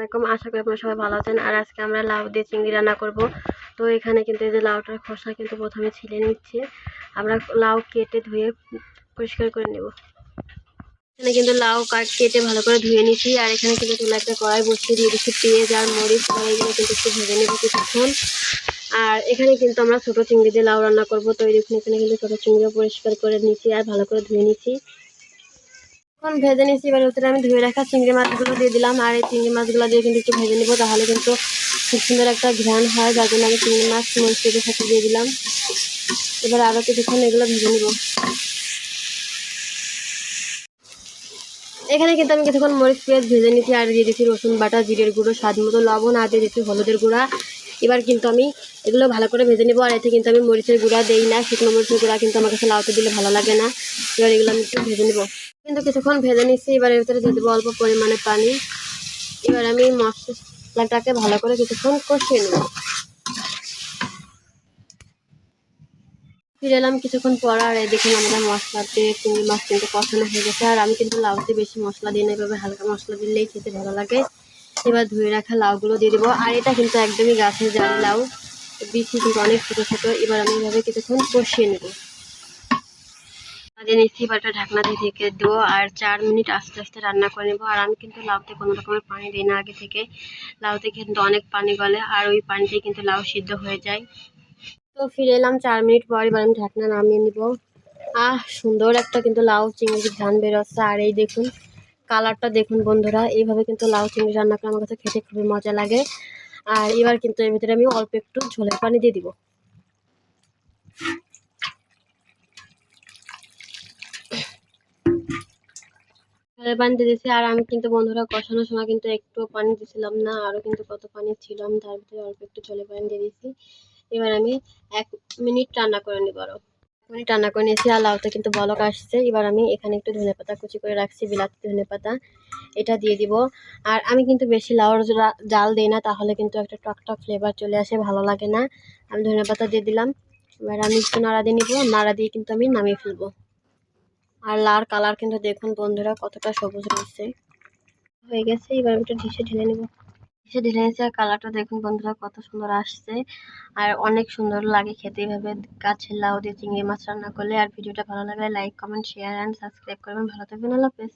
এরকম আশা করি আপনারা সবাই ভালো আছেন। আর আজকে আমরা লাউ দিয়ে চিংড়ি রান্না করব। তো এখানে কিন্তু এই যে লাউটার খোসা কিন্তু প্রথমে ছিলে নিচ্ছে। আমরা লাউ কেটে ধুয়ে পরিষ্কার করে নেব। এখানে কিন্তু লাউ কাট ভালো করে ধুয়ে নিচ্ছি। আর এখানে কিন্তু চুলা একটা কড়াই বসিয়ে দিয়ে দিচ্ছি। পেঁয়াজ আর মরিচ এগুলো কিন্তু একটু ভেজে নেব কিছুক্ষণ। আর এখানে কিন্তু আমরা ছোটো চিংড়ি দিয়ে লাউ রান্না করব। তো এই দেখুন, এখানে কিন্তু ছোটো চিংড়িও পরিষ্কার করে নিচ্ছি আর ভালো করে ধুয়ে নিচ্ছি। এখন ভেজে নিচ্ছি এবার ভিতরে আমি ধুয়ে রাখা চিংড়ি মাছগুলো দিয়ে দিলাম। আর এই চিংড়ি মাছগুলো দিয়ে কিন্তু একটু ভেজে নেব, তাহলে কিন্তু খুব সুন্দর একটা ঘ্রাণ হয়, যার জন্য আমি চিংড়ি মাছ মরিচের সাথে দিয়ে দিলাম। এবার আরও কিছুক্ষণ এগুলো ভেজে নিব। এখানে কিন্তু আমি কিছুক্ষণ মরিচ পেঁয়াজ ভেজে নিচ্ছি আর দিয়ে দিচ্ছি রসুন বাটা, জিরের গুঁড়ো, স্বাদ মতো লবণ, আর দিয়ে দিচ্ছি হলুদের গুঁড়া। এবার কিন্তু আমি এগুলো ভালো করে ভেজে নেব, আর এতে কিন্তু আমি মরিচের গুঁড়া দেই না, শুকনো মরিচের গুঁড়া কিন্তু আমার কাছে লাউতে দিলে ভালো লাগে না। এবার এগুলো আমি একটু ভেজে নেব। কিন্তু কিছুক্ষণ ভেজে নিচ্ছি, এবার এর ভিতরে দিয়ে অল্প পরিমাণে পানি। এবার আমি মশলাটাকে ভালো করে কিছুক্ষণ কষিয়ে নেব। ফিরে এলাম কিছুক্ষণ পর, আর দেখুন আমাদের মশলাতে চিংড়ি মাছ কিন্তু কষানো হয়ে গেছে। আর আমি কিন্তু লাউতে বেশি মশলা দিই না, এভাবে হালকা মশলা দিলেই খেতে ভালো লাগে। এবার ধুয়ে রাখা লাউগুলো দিয়ে দেবো। আর এটা কিন্তু একদমই গাছের জালি লাউ বিচি কিন্তু অনেক ছোটো ছোটো। এবার আমি এভাবে কিছুক্ষণ কষিয়ে নেব। দিয়ে নিচ্ছি এবার একটা ঢাকনা দিয়ে ঢেকে দেবো। আর চার মিনিট আস্তে আস্তে রান্না করে নেব। আর আমি কিন্তু লাউতে কোনো রকমের পানি দিই না আগে থেকে। লাউতে কিন্তু অনেক পানি গলে, আর ওই পানিতেই কিন্তু লাউ সিদ্ধ হয়ে যায়। তো ফিরে এলাম চার মিনিট পর, এবার আমি ঢাকনা নামিয়ে নিব। আহ, সুন্দর একটা কিন্তু লাউ চিংড়ির ধান বেরোচ্ছে। আর এই দেখুন, কালারটা দেখুন বন্ধুরা। এইভাবে কিন্তু লাউ চিংড়ি রান্না করে আমার কাছে খেতে খুবই মজা লাগে। আর এবার কিন্তু এর ভিতরে আমি অল্প একটু ঝোলের পানি দিয়ে দিব। পানি দিয়ে দিয়েছি। আর আমি কিন্তু বন্ধুরা কষানোর সময় কিন্তু একটু পানি দিছিলাম না আরও কিন্তু কত পানি ছিল আমি তার ভিতরে অল্প একটু ঝোলের পানি দিয়ে দিয়েছি। এবার আমি এক মিনিট রান্না করে নেব আরও মিনিট রান্না করে নিয়েছি আর লাউতে কিন্তু বলক আসছে। এবার আমি এখানে একটু ধনে পাতা কুচি করে রাখছি, বিলাতি ধনে পাতা। এটা দিয়ে দিব। আর আমি কিন্তু বেশি লাউর জাল দিই না, তাহলে কিন্তু একটা টক টক ফ্লেভার চলে আসে, ভালো লাগে না। আমি ধনে পাতা দিয়ে দিলাম। এবার আমি একটু নাড়া দিয়ে নিব। নাড়া দিয়ে কিন্তু আমি নামিয়ে ফেলব। আর লাল কালার কিন্তু দেখুন বন্ধুরা কতটা সবুজ রয়েছে। হয়ে গেছে, এবার আমি একটু ঢিসে ঢেলে নেব। ঢিসে ঢেলে নিয়েছে আর কালারটা দেখুন বন্ধুরা কত সুন্দর আসছে। আর অনেক সুন্দর লাগে খেতে এভাবে গাছের লাউ দিয়ে চিংড়ি মাছ রান্না করলে। আর ভিডিওটা ভালো লাগলে like comment share and subscribe করবেন। ভালো থাকবেন, আল্লাহ হাফেজ।